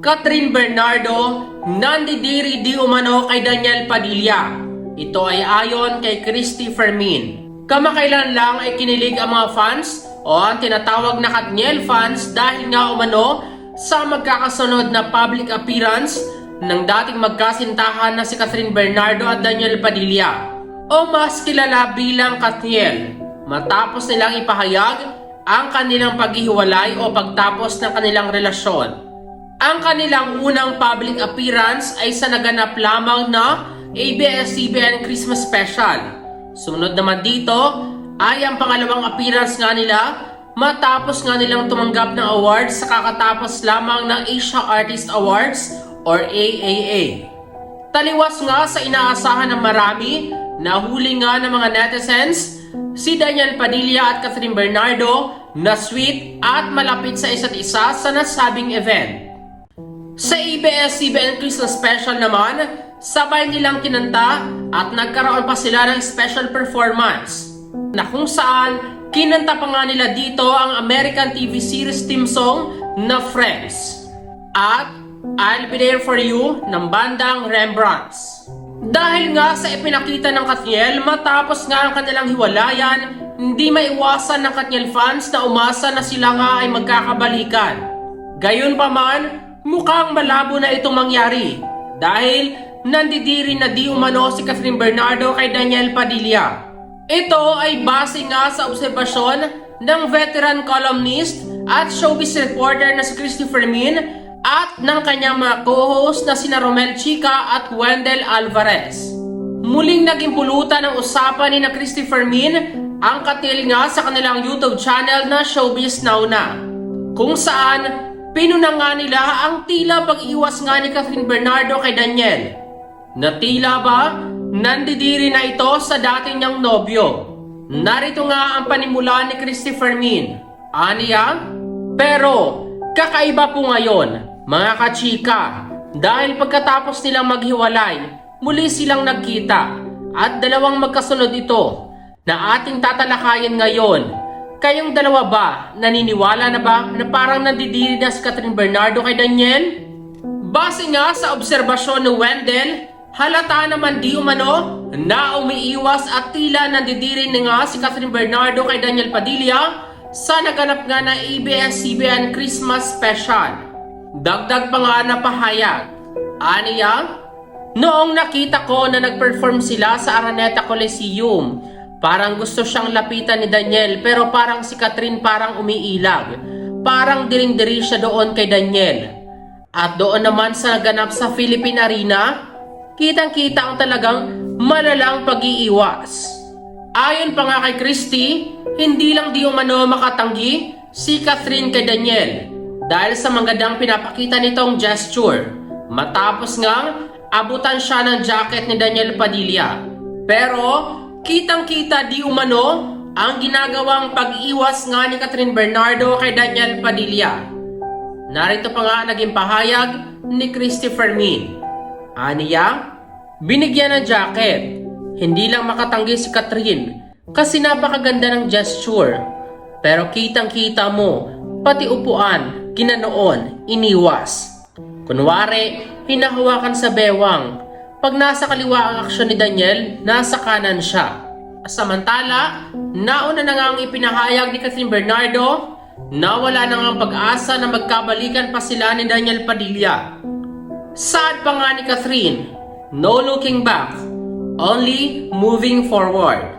Catherine Bernardo, nandidiri di umano kay Daniel Padilla. Ito ay ayon kay Christy Fermin. Kamakailan lang ay kinilig ang mga fans o ang tinatawag na Katniel fans dahil nga umano sa magkakasunod na public appearance ng dating magkasintahan na si Catherine Bernardo at Daniel Padilla o mas kilala bilang Katniel matapos nilang ipahayag ang kanilang paghihiwalay o pagtapos ng kanilang relasyon. Ang kanilang unang public appearance ay sa naganap lamang na ABS-CBN Christmas Special. Sumunod naman dito ay ang pangalawang appearance nga nila matapos nga nilang tumanggap ng awards sa kakatapos lamang ng Asia Artist Awards or AAA. Taliwas nga sa inaasahan ng marami, nahuli nga ng mga netizens si Daniel Padilla at Catherine Bernardo na sweet at malapit sa isa't isa sa nasabing event. Sa ABS-CBN Christmas Special naman, sabay nilang kinanta at nagkaroon pa sila ng special performance na kung saan kinanta pa nga nila dito ang American TV series theme song na Friends at I'll Be There For You ng bandang Rembrandts. Dahil nga sa ipinakita ng Katniel matapos nga ang kanilang hiwalayan, hindi maiwasan ng Katniel fans na umasa na sila nga ay magkakabalikan. Gayon pa man, mukhang malabo na itong mangyari dahil nandidiri na di umano si Catherine Bernardo kay Daniel Padilla. Ito ay base nga sa obserbasyon ng veteran columnist at showbiz reporter na si Christopher Min at ng kanyang mga co-host na sina Romel Chica at Wendell Alvarez. Muling naging pulutan ng usapan ni na Christopher Min ang katil nga sa kanilang YouTube channel na Showbiz Now Na kung saan pinuna nga nila ang tila pag-iwas nga ni Catherine Bernardo kay Daniel na tila ba nandidiri na ito sa dating niyang nobyo. Narito nga ang panimula ni Christopher Min. Aniya? Pero, kakaiba po ngayon, mga kachika, dahil pagkatapos nilang maghiwalay, muli silang nagkita at dalawang magkasunod ito na ating tatalakayin ngayon. Kayong dalawa ba, naniniwala na ba na parang nandidiri na si Catherine Bernardo kay Daniel? Base nga sa obserbasyon ni Wendell, halata naman di umano na umiiwas at tila nandidiri na nga si Catherine Bernardo kay Daniel Padilla sa naganap nga na ABS-CBN Christmas Special. Dagdag pa nga na pahayag. Aniya, noong nakita ko na nag-perform sila sa Araneta Coliseum, parang gusto siyang lapitan ni Daniel pero parang si Catherine parang umiilag. Parang diring-diri siya doon kay Daniel. At doon naman sa naganap sa Philippine Arena, kitang-kita ang talagang malalang pag-iiwas. Ayon pa nga kay Christy, hindi lang di umano makatanggi si Catherine kay Daniel dahil sa magandang pinapakita nitong gesture. Matapos nga, abutan siya ng jacket ni Daniel Padilla. Pero, kitang-kita di umano ang ginagawang pag-iwas nga ni Catherine Bernardo kay Daniel Padilla. Narito pa nga naging pahayag ni Christopher Min. Aniya, binigyan ng jacket. Hindi lang makatanggi si Catherine kasi napakaganda ng gesture. Pero kitang-kita mo, pati upuan, kinanoon, iniwas. Kunwari, hinahawakan sa bewang. Pag nasa kaliwa ang aksyon ni Daniel, nasa kanan siya. Samantala, nauna na nga ang ipinahayag ni Catherine Bernardo na wala na ang pag-asa na magkabalikan pa sila ni Daniel Padilla. Sad pa nga ni Catherine, no looking back, only moving forward.